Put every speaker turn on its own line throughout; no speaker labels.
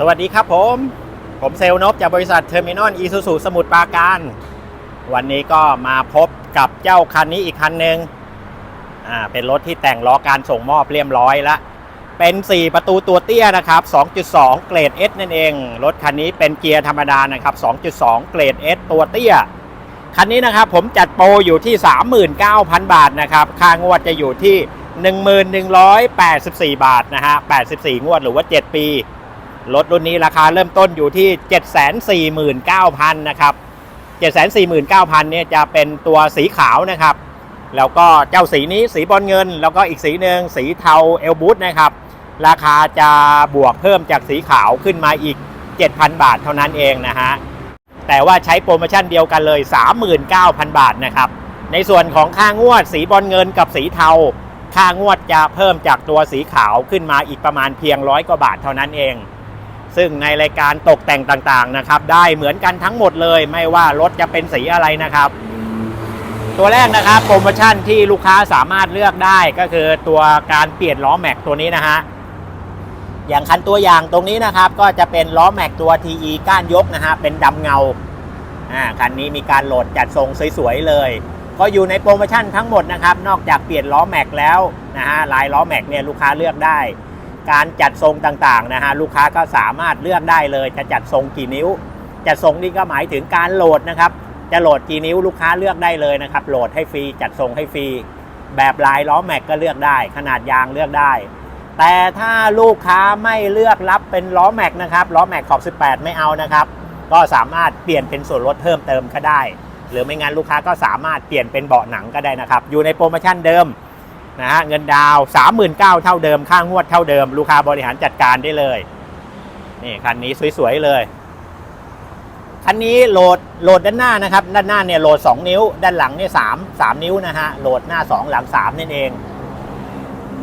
สวัสดีครับผม ผมเซลนบจากบริษัทเทอร์มินอลอีซูซูสมุทรปราการ วันนี้ก็มาพบกับเจ้าคันนี้อีกคันหนึ่งอ่าเป็นรถที่แต่งล้อการส่งมอบเรียบร้อยแล้วเป็น 4 ประตูตัวเตี้ยนะครับ 2.2 เกรด S นั่นเอง รถคันนี้เป็นเกียร์ธรรมดานะครับ 2.2 เกรด S ตัวเตี้ย คันนี้นะครับผมจัดโปรอยู่ที่ 39,000 บาทนะครับ ค่างวดจะอยู่ที่ 1184 บาทนะฮะ 84 งวดหรือว่า 7 ปี รถรุ่นนี้ราคาเริ่มต้นอยู่ที่ 749,000 นะครับ 749,000 เนี่ยจะเป็นตัวสีขาวนะครับ แล้วก็เจ้าสีนี้สีบอลเงิน แล้วก็อีกสีหนึ่งสีเทาเอลบูทนะครับ ราคาจะบวกเพิ่มจากสีขาวขึ้นมาอีก 7,000 บาทเท่านั้นเองนะฮะ แต่ว่าใช้โปรโมชั่นเดียวกันเลย 39,000 บาทนะครับ ในส่วนของค่างวดสีบอลเงินกับสีเทาค่างวดจะเพิ่มจากตัวสีขาวขึ้นมาอีกประมาณเพียงร้อยกว่าบาทเท่านั้นเอง ซึ่งในรายการตกแต่งต่างๆนะครับ ได้เหมือนกันทั้งหมดเลย ไม่ว่ารถจะเป็นสีอะไรนะครับ ตัวแรกนะครับโปรโมชั่นที่ลูกค้าสามารถเลือกได้ก็คือตัวการเปลี่ยนล้อแม็กตัวนี้นะฮะอย่างคันตัวอย่างตรงนี้นะครับ ก็จะเป็นล้อแม็กตัว TE ก้านยกนะฮะเป็นดำเงาอ่าคันนี้มีการโหลดจัดทรงสวยๆเลย ก็อยู่ในโปรโมชั่นทั้งหมดนะครับ นอกจากเปลี่ยนล้อแม็กแล้วนะฮะลายล้อแม็กเนี่ยลูกค้าเลือกได้ การจัดทรงต่างๆนะฮะลูกค้าก็สามารถเลือกได้เลย จะจัดทรงกี่นิ้ว จัดทรงนี่ก็หมายถึงการโหลดนะครับ จะโหลดกี่นิ้วลูกค้าเลือกได้เลยนะครับ โหลดให้ฟรีจัดทรงให้ฟรีแบบลายล้อแม็กก็เลือกได้ ขนาดยางเลือกได้ แต่ถ้าลูกค้าไม่เลือกรับเป็นล้อแม็กนะครับล้อแม็กขอบ 18 ไม่เอานะครับ ก็สามารถเปลี่ยนเป็นส่วนลดเพิ่มเติมก็ได้ หรือไม่งั้นลูกค้าก็สามารถเปลี่ยนเป็นเบาะหนังก็ได้นะครับ อยู่ในโปรโมชั่นเดิม นะฮะเงินดาว39,000เท่าเดิม ค่างวดเท่าเดิม ลูกค้าบริหารจัดการได้เลยนี่คันนี้สวยๆเลยคันนี้โหลดโหลดด้านหน้านะครับ ด้านหน้าเนี่ยโหลด 2 นิ้ว ด้านหลังเนี่ยสามสามนิ้วนะฮะโหลดหน้า 2 หลัง3นั่นเอง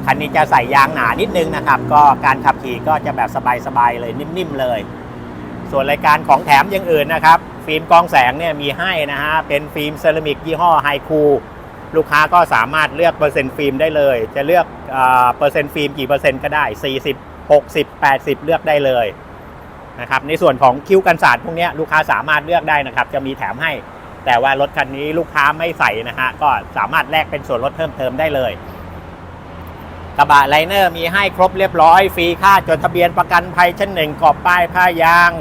คันนี้จะใส่ยางหนานิดนึงนะครับ ก็การขับขี่ก็จะแบบสบายๆเลยนิ่มๆเลย ส่วนรายการของแถมอย่างอื่นนะครับ ฟิล์มกองแสงเนี่ยมีให้นะฮะเป็นฟิล์มเซรามิกยี่ห้อไฮคู ลูกค้าก็สามารถเลือกเปอร์เซ็นต์ฟิล์มได้เลย จะเลือกเปอร์เซ็นต์ฟิล์มกี่เปอร์เซ็นต์ก็ได้ 40 60 80 เลือกได้เลยนะครับในส่วนของคิ้วกันสาดพวกนี้ลูกค้าสามารถเลือกได้นะครับ จะมีแถมให้ แต่ว่ารถคันนี้ลูกค้าไม่ใส่นะฮะก็สามารถแลกเป็นส่วนลดเพิ่มเติมได้เลยกระบะไลเนอร์มีให้ครบเรียบร้อย ฟรีค่าจดทะเบียนประกันภัยชั้นหนึ่งกอบป้ายผ้ายาง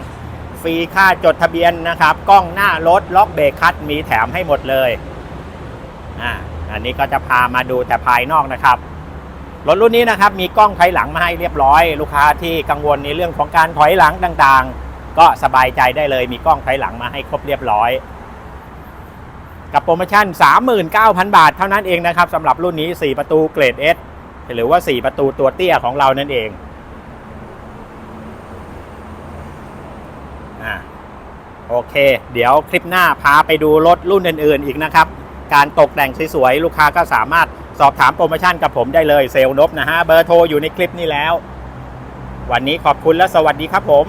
ฟรีค่าจดทะเบียนนะครับ กล้องหน้ารถล็อกเบรกคัดมีแถมให้หมดเลย อ่าอันนี้ก็จะพามาดูแต่ภายนอกนะครับรถรุ่นนี้นะครับมีกล้องถอยหลังมาให้เรียบร้อย ลูกค้าที่กังวลในเรื่องของการถอยหลังต่างๆ ก็สบายใจได้เลยมีกล้องถอยหลังมาให้ครบเรียบร้อย กับโปรโมชั่น 39,000 บาทเท่านั้นเองนะครับสำหรับรุ่นนี้ 4 ประตูเกรด S หรือว่า 4 ประตูตัวเตี้ยของเรานั่นเองอ่าโอเค เดี๋ยวคลิปหน้าพาไปดูรถรุ่นอื่นๆอีกนะครับ การตกแต่งสวยๆลูกค้าก็สามารถสอบถามโปรโมชั่นกับผมได้เลยเซลล์นบนะฮะเบอร์โทรอยู่ในคลิปนี้แล้ว วันนี้ขอบคุณและสวัสดีครับผม